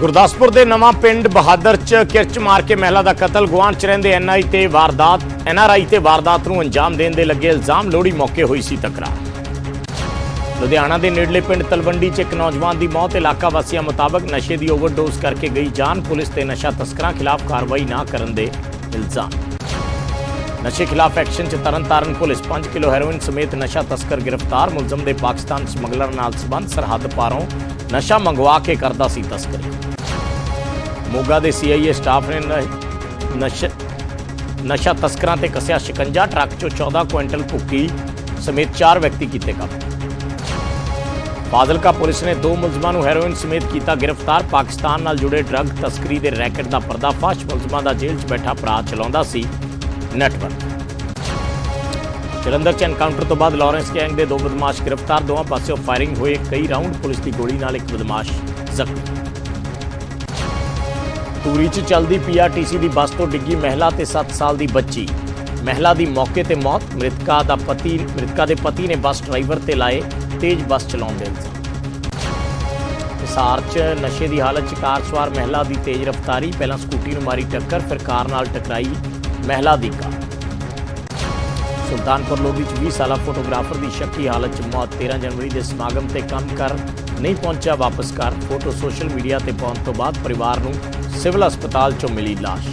ਗੁਰਦਾਸਪੁਰ ਦੇ ਨਵਾਂ ਪਿੰਡ ਬਹਾਦਰ ਚ ਕਿਰਚ ਮਾਰ ਕੇ ਮਹਿਲਾ ਦਾ ਕਤਲ। ਗੁਆਂਢ ਚ ਰਹਿੰਦੇ ਐਨਆਈ ਤੇ ਵਾਰਦਾਤ ਐਨਆਰਆਈ ਤੇ ਵਾਰਦਾਤ ਨੂੰ ਅੰਜਾਮ ਦੇਣ ਦੇ ਲੱਗੇ ਇਲਜ਼ਾਮ ਲੋੜੀ ਮੌਕੇ ਹੋਈ ਸੀ ਤਕਰਾਰ। ਲੁਧਿਆਣਾ ਦੇ ਨੇੜਲੇ ਪਿੰਡ ਤਲਵੰਡੀ 'ਚ ਇੱਕ ਨੌਜਵਾਨ ਦੀ ਮੌਤ, ਇਲਾਕਾ ਵਾਸੀਆਂ ਮੁਤਾਬਕ ਨਸ਼ੇ ਦੀ ਓਵਰਡੋਜ਼ ਕਰਕੇ ਗਈ ਜਾਨ। ਪੁਲਿਸ ਤੇ ਨਸ਼ਾ ਤਸਕਰਾਂ ਖਿਲਾਫ ਕਾਰਵਾਈ ਨਾ ਕਰਨ ਦੇ ਇਲਜ਼ਾਮ। ਨਸ਼ੇ ਖਿਲਾਫ ਐਕਸ਼ਨ 'ਚ ਤਰਨਤਾਰਨ ਪੁਲਿਸ 5 ਕਿਲੋ ਹੈਰੋਇਨ ਸਮੇਤ ਨਸ਼ਾ ਤਸਕਰ ਗ੍ਰਿਫਤਾਰ। ਮੁਲਜ਼ਮ ਦੇ ਪਾਕਿਸਤਾਨ ਸਮਗਲਰ ਨਾਲ ਸੰਬੰਧ ਸਰਹੱਦ ਪਾਰੋਂ ਨਸ਼ਾ ਮੰਗਵਾ ਕੇ ਕਰਦਾ ਸੀ ਤਸਕਰੀ। ਮੋਗਾ ਦੇ ਸੀਆਈਏ ਸਟਾਫ ਨੇ ਨਸ਼ਾ ਨਸ਼ਾ ਤਸਕਰਾਂ ਤੇ ਕੱਸਿਆ ਸ਼ਿਕੰਜਾ। ਟਰੱਕ 'ਚੋਂ 14 ਕੁਇੰਟਲ ਭੁੱਕੀ ਸਮੇਤ 4 ਵਿਅਕਤੀ ਕੀਤੇ ਕਾਬੂ। ਫਾਜ਼ਿਲਕਾ ਪੁਲਿਸ ਨੇ ਦੋ ਮੁਲਜ਼ਮਾਂ ਨੂੰ ਹੈਰੋਇਨ ਸਮੇਤ ਕੀਤਾ ਗ੍ਰਿਫਤਾਰ। ਪਾਕਿਸਤਾਨ ਨਾਲ ਜੁੜੇ ਡਰੱਗ ਤਸਕਰੀ ਦੇ ਰੈਕਟ ਦਾ ਪਰਦਾਫਾਸ਼। ਮੁਲਜ਼ਮਾਂ ਦਾ ਜੇਲ੍ਹ 'ਚ ਬੈਠਾ ਭਰਾ ਚਲਾਉਂਦਾ ਸੀ। ਨੈਟਵਰਕ। ਜਲੰਧਰ 'ਚ ਐਨਕਾਊਂਟਰ ਤੋਂ ਬਾਅਦ ਲਾਰੈਂਸ ਗੈਂਗ ਦੇ ਦੋ ਬਦਮਾਸ਼ ਗ੍ਰਿਫਤਾਰ। ਦੋਵਾਂ ਪਾਸਿਓਂ ਫਾਇਰਿੰਗ ਹੋਏ ਕਈ ਰਾਉਂਡ ਪੁਲਿਸ ਦੀ ਗੋਲੀ ਨਾਲ ਇੱਕ ਬਦਮਾਸ਼ ਜ਼ਖਮੀ। ਤੂਰੀ 'ਚ ਚੱਲਦੀ ਪੀਆਰਟੀਸੀ ਦੀ ਬੱਸ ਤੋਂ ਡਿੱਗੀ ਮਹਿਲਾ ਤੇ 7 ਸਾਲ ਦੀ ਬੱਚੀ। ਮਹਿਲਾ ਦੀ ਮੌਕੇ ਤੇ ਮੌਤ। ਮ੍ਰਿਤਕਾ ਦਾ ਪਤੀ, ਮ੍ਰਿਤਕਾ ਦੇ ਪਤੀ ਨੇ ਬੱਸ ਡਰਾਈਵਰ ਤੇ ਲਾਏ ਤੇਜ਼ ਬੱਸ ਚਲਾਉਣ ਦੇ ਇਲਜ਼ਾਮ। ਹਿਸਾਰ 'ਚ ਨਸ਼ੇ ਦੀ ਹਾਲਤ 'ਚ ਕਾਰ ਸਵਾਰ ਮਹਿਲਾ ਦੀ ਤੇਜ਼ ਰਫ਼ਤਾਰੀ। ਪਹਿਲਾਂ ਸਕੂਟੀ ਨੂੰ ਮਾਰੀ ਟੱਕਰ, ਫਿਰ ਕਾਰ ਨਾਲ ਟਕਰਾਈ। ਮਹਿਲਾ ਦੀ ਕਾਰ। ਸੁਲਤਾਨਪੁਰ ਲੋਧੀ 'ਚ 20 ਸਾਲਾ ਫੋਟੋਗ੍ਰਾਫਰ ਦੀ ਸ਼ੱਕੀ ਹਾਲਤ 'ਚ ਮੌਤ। 13 ਜਨਵਰੀ ਦੇ ਸਮਾਗਮ ਤੇ ਕੰਮ ਕਰ ਨਹੀਂ ਪਹੁੰਚਿਆ ਵਾਪਸ ਕਰ ਫੋਟੋ ਸੋਸ਼ਲ ਮੀਡੀਆ ਤੇ ਪਾਉਣ ਤੋਂ ਬਾਅਦ ਪਰਿਵਾਰ ਨੂੰ ਸਿਵਲ ਹਸਪਤਾਲ 'ਚੋਂ ਮਿਲੀ ਲਾਸ਼।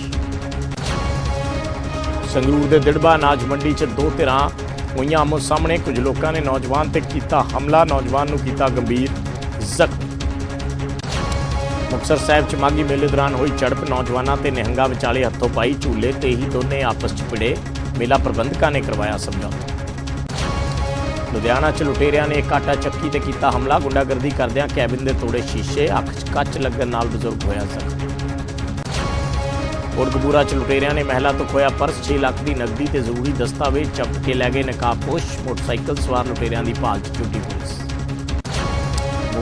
ਸੰਗਰੂਰ ਦੇ ਦਿੜਬਾ ਅਨਾਜ ਮੰਡੀ 'ਚ ਦੋ ਧਿਰਾਂ ਹੋਈਆਂ ਆਮੋ ਸਾਹਮਣੇ। ਕੁਝ ਲੋਕਾਂ ਨੇ ਨੌਜਵਾਨ ਤੇ ਕੀਤਾ ਹਮਲਾ। ਨੌਜਵਾਨ ਨੂੰ ਕੀਤਾ ਗੰਭੀਰ ਜ਼ਖਮੀ। ਮੁਕਤਸਰ ਸਾਹਿਬ 'ਚ ਮਾਗੀ ਮੇਲੇ ਦੌਰਾਨ ਹੋਈ ਝੜਪ। ਨੌਜਵਾਨਾਂ ਤੇ ਨਿਹੰਗਾਂ ਵਿਚਾਲੇ ਹੱਥੋਂ ਪਾਈ ਝੂਲੇ ਤੇ ਹੀ ਦੋਨੇ ਆਪਸ 'ਚ ਭਿੜੇ। ਮੇਲਾ ਪ੍ਰਬੰਧਕਾਂ ਨੇ ਕਰਵਾਇਆ ਸਮਝੌਤਾ। ਲੁਧਿਆਣਾ 'ਚ ਲੁਟੇਰਿਆਂ ਨੇ ਇੱਕ ਆਟਾ ਚੱਕੀ ਤੇ ਕੀਤਾ ਹਮਲਾ। ਗੁੰਡਾਗਰਦੀ ਕਰਦਿਆਂ ਕੈਬਿਨ ਦੇ ਤੋੜੇ ਸ਼ੀਸ਼ੇ। ਅੱਖ 'ਚ ਕੱਚ ਲੱਗਣ ਨਾਲ ਬਜ਼ੁਰਗ ਹੋਇਆ ਜ਼ਖਮੀ। ਕੋਟਕਪੂਰਾ 'ਚ ਲੁਟੇਰਿਆਂ ਨੇ ਮਹਿਲਾ ਤੋਂ ਖੋਇਆ ਪਰਸ। 6 ਲੱਖ ਦੀ ਨਕਦੀ ਤੇ ਜ਼ਰੂਰੀ ਦਸਤਾਵੇਜ਼ ਚੱਪ ਕੇ ਲੈ ਗਏ ਨਕਾਬਪੋਸ਼। ਮੋਟਰਸਾਈਕਲ ਸਵਾਰ ਲੁਟੇਰਿਆਂ ਦੀ ਭਾਲ 'ਚ ਛੁੱਟੀ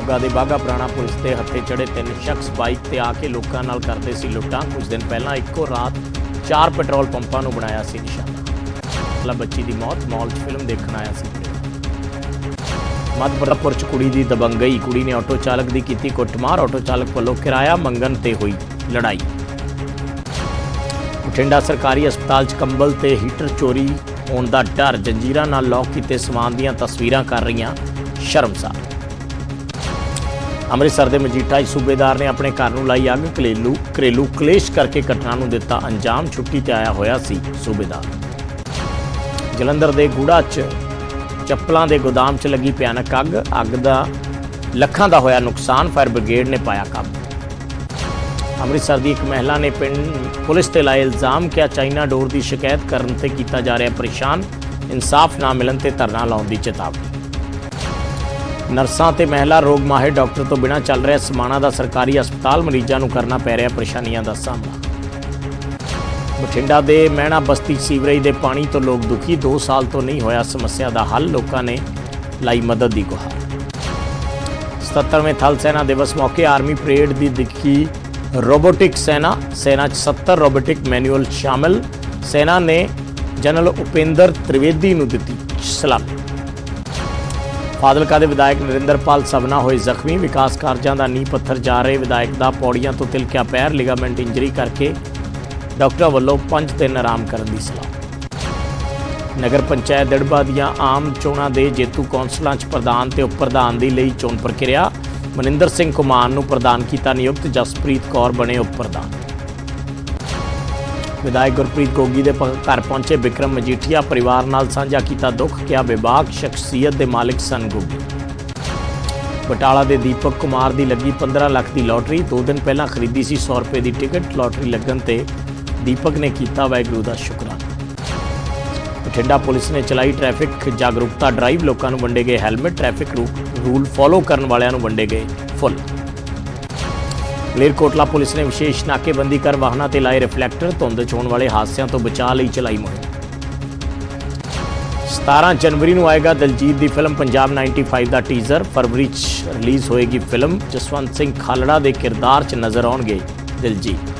ਮੋਗਾ ਦੇ ਬਾਗਾ ਪੁਰਾਣਾ ਪੁਲਿਸ ਤੇ ਹੱਥੇ ਚੜੇ ਤਿੰਨ ਸ਼ਖਸ ਬਾਈਕ ਤੇ ਆ ਕੇ ਲੋਕਾਂ ਨਾਲ ਕਰਦੇ ਸੀ ਲੁੱਟਾਂ। ਕੁਝ ਦਿਨ ਪਹਿਲਾਂ ਇੱਕੋ ਰਾਤ ਚਾਰ ਪੈਟਰੋਲ ਪੰਪਾਂ ਨੂੰ ਬਣਾਇਆ ਸੀ ਨਿਸ਼ਾਨਾ। ਲਾ ਬੱਚੀ ਦੀ ਮੌਤ, ਮਾਲ 'ਚ ਫਿਲਮ ਦੇਖਣ ਆਇਆ ਸੀ। ਮੱਧਪੁਰ 'ਚ ਕੁੜੀ ਦੀ ਦਬੰਗਈ ਕੁੜੀ ਨੇ ਆਟੋ ਚਾਲਕ ਦੀ ਕੀਤੀ ਕੁੱਟਮਾਰ। ਆਟੋ ਚਾਲਕ ਵੱਲੋਂ ਕਿਰਾਇਆ ਮੰਗਣ ਤੇ ਹੋਈ ਲੜਾਈ। ਬਠਿੰਡਾ ਸਰਕਾਰੀ ਹਸਪਤਾਲ 'ਚ ਕੰਬਲ ਤੇ ਹੀਟਰ ਚੋਰੀ ਹੋਣ ਦਾ ਡਰ। ਜੰਜੀਰਾਂ ਨਾਲ ਲੌਕ ਕੀਤੇ ਸਮਾਨ ਦੀਆਂ ਤਸਵੀਰਾਂ ਕਰ ਰਹੀਆਂ ਸ਼ਰਮਸਾਰ। ਅੰਮ੍ਰਿਤਸਰ ਦੇ ਮਜੀਠਾ 'ਚ ਸੂਬੇਦਾਰ ਨੇ ਆਪਣੇ ਘਰ ਨੂੰ ਲਾਈ ਅੱਗ, ਘਰੇਲੂ ਘਰੇਲੂ ਕਲੇਸ਼ ਕਰਕੇ ਘਟਨਾ ਨੂੰ ਦਿੱਤਾ ਅੰਜਾਮ। ਛੁੱਟੀ ਤੇ ਆਇਆ ਹੋਇਆ ਸੀ ਸੂਬੇਦਾਰ। ਜਲੰਧਰ ਦੇ ਗੂੜਾ 'ਚ ਚੱਪਲਾਂ ਦੇ ਗੋਦਾਮ 'ਚ ਲੱਗੀ ਭਿਆਨਕ ਅੱਗ। ਅੱਗ ਦਾ, ਲੱਖਾਂ ਦਾ ਹੋਇਆ ਨੁਕਸਾਨ, ਫਾਇਰ ਬ੍ਰਿਗੇਡ ਨੇ ਪਾਇਆ ਕਾਬੂ ਅੰਮ੍ਰਿਤਸਰ ਦੀ ਇੱਕ ਮਹਿਲਾ ਨੇ ਪਿੰਡ, ਪੁਲਿਸ ਤੇ ਲਾਏ ਇਲਜ਼ਾਮ ਕਿ ਚਾਈਨਾ ਡੋਰ ਦੀ ਸ਼ਿਕਾਇਤ ਕਰਨ ਤੇ ਕੀਤਾ ਜਾ ਰਿਹਾ ਪਰੇਸ਼ਾਨ। ਇਨਸਾਫ ਨਾ ਮਿਲਣ ਤੇ ਧਰਨਾ ਲਾਉਣ ਦੀ ਚੇਤਾਵਨੀ। ਨਰਸਾਂ ਤੇ ਮਹਿਲਾ ਰੋਗ ਮਾਹਿਰ ਡਾਕਟਰ ਤੋਂ ਬਿਨਾਂ ਚੱਲ ਰਿਹਾ ਸਮਾਣਾ ਦਾ ਸਰਕਾਰੀ ਹਸਪਤਾਲ ਮਰੀਜ਼ਾਂ ਨੂੰ ਕਰਨਾ ਪੈ ਰਿਹਾ ਪਰੇਸ਼ਾਨੀਆਂ ਦਾ ਸਾਹਮਣਾ। ਬਠਿੰਡਾ ਦੇ ਮਹਿਣਾ ਬਸਤੀ ਸੀਵਰੇਜ ਦੇ ਪਾਣੀ ਤੋਂ ਲੋਕ ਦੁਖੀ। 2 ਸਾਲ ਤੋਂ ਨਹੀਂ ਹੋਇਆ ਸਮੱਸਿਆ ਦਾ ਹੱਲ, ਲੋਕਾਂ ਨੇ ਲਾਈ ਮਦਦ ਦੀ ਗੁਹਾਰ। 77ਵੇਂ ਥਲ ਸੈਨਾ ਦਿਵਸ ਮੌਕੇ ਆਰਮੀ ਪਰੇਡ ਦੀ ਦਿਖੀ ਰੋਬੋਟਿਕ ਸੈਨਾ। ਸੈਨਾ 'ਚ 70 ਰੋਬੋਟਿਕ ਮੈਨੂਅਲ ਸ਼ਾਮਲ। ਸੈਨਾ ਨੇ ਜਨਰਲ ਉਪੇਂਦਰ ਤ੍ਰਿਵੇਦੀ ਨੂੰ ਦਿੱਤੀ ਸਲਾਮੀ। ਫਾਜ਼ਿਲਕਾ ਦੇ ਵਿਧਾਇਕ ਨਰਿੰਦਰਪਾਲ ਸਭਨਾ ਹੋਏ ਜ਼ਖਮੀ ਵਿਕਾਸ ਕਾਰਜਾਂ ਦਾ ਨੀਂਹ ਪੱਥਰ ਜਾ ਰਹੇ ਵਿਧਾਇਕ ਦਾ ਪੌੜੀਆਂ ਤੋਂ ਤਿਲਕਿਆ ਪੈਰ, ਲਿਗਾਮੈਂਟ ਇੰਜਰੀ ਕਰਕੇ ਡਾਕਟਰਾਂ ਵੱਲੋਂ 5 ਦਿਨ ਆਰਾਮ ਕਰਨ ਦੀ ਸਲਾਹ। ਨਗਰ ਪੰਚਾਇਤ ਦੜਬਾ ਦੀਆਂ ਆਮ ਚੋਣਾਂ ਦੇ ਜੇਤੂ ਕੌਂਸਲਾਂ 'ਚ ਪ੍ਰਧਾਨ ਤੇ ਉਪ ਪ੍ਰਧਾਨ ਦੀ ਲਈ ਚੋਣ ਪ੍ਰਕਿਰਿਆ। ਮਨਿੰਦਰ ਸਿੰਘ ਕੁਮਾਰ ਨੂੰ ਪ੍ਰਧਾਨ ਕੀਤਾ ਨਿਯੁਕਤ ਜਸਪ੍ਰੀਤ ਕੌਰ ਬਣੇ ਉਪ ਪ੍ਰਧਾਨ ਵਿਧਾਇਕ ਗੁਰਪ੍ਰੀਤ ਗੋਗੀ ਦੇ ਘਰ ਪਹੁੰਚੇ ਵਿਕਰਮ ਮਜੀਠੀਆ ਪਰਿਵਾਰ ਨਾਲ ਸਾਂਝਾ ਕੀਤਾ ਦੁੱਖ, ਕਿਹਾ ਬੇਬਾਕ, ਸ਼ਖਸੀਅਤ ਦੇ ਮਾਲਿਕ ਸਨ ਗੋਗੀ। ਬਟਾਲਾ ਦੇ ਦੀਪਕ ਕੁਮਾਰ ਦੀ ਲੱਗੀ 15 ਲੱਖ ਦੀ ਲੋਟਰੀ 2 ਦਿਨ ਪਹਿਲਾਂ ਖਰੀਦੀ ਸੀ 100 ਰੁਪਏ ਦੀ ਟਿਕਟ, ਲੋਟਰੀ ਲੱਗਣ ਤੇ ਦੀਪਕ ਨੇ ਕੀਤਾ ਵਾਹਿਗੁਰੂ ਦਾ ਸ਼ੁਕਰਾਨਾ। ਬਠਿੰਡਾ ਪੁਲਿਸ ਨੇ ਚਲਾਈ ਟ੍ਰੈਫਿਕ ਜਾਗਰੂਕਤਾ ਡਰਾਈਵ, ਲੋਕਾਂ ਨੂੰ ਵੰਡੇ ਗਏ ਹੈਲਮਟ, ਟ੍ਰੈਫਿਕ ਰੂ- ਰੂਲ ਫੋਲੋ ਕਰਨ ਵਾਲਿਆਂ ਨੂੰ ਵੰਡੇ ਗਏ ਫੁੱਲ। ਮਲੇਰਕੋਟਲਾ ਪੁਲਿਸ ਨੇ ਵਿਸ਼ੇਸ਼ ਨਾਕੇਬੰਦੀ ਕਰ ਵਾਹਨਾਂ ਤੇ ਲਾਏ ਰਿਫਲੈਕਟਰ, ਧੁੰਦ 'ਚ ਹੋਣ ਵਾਲੇ ਹਾਦਸਿਆਂ ਤੋਂ ਬਚਾਅ ਲਈ ਚਲਾਈ ਮੁਹਿੰਮ। 17 ਜਨਵਰੀ ਨੂੰ ਆਏਗਾ ਦਲਜੀਤ ਦੀ ਫਿਲਮ ਪੰਜਾਬ 95 ਦਾ ਟੀਜ਼ਰ। ਫਰਵਰੀ 'ਚ ਰਿਲੀਜ਼ ਹੋਏਗੀ ਫਿਲਮ। ਜਸਵੰਤ ਸਿੰਘ ਖਾਲੜਾ ਦੇ ਕਿਰਦਾਰ 'ਚ ਨਜ਼ਰ ਆਉਣਗੇ ਦਿਲਜੀਤ।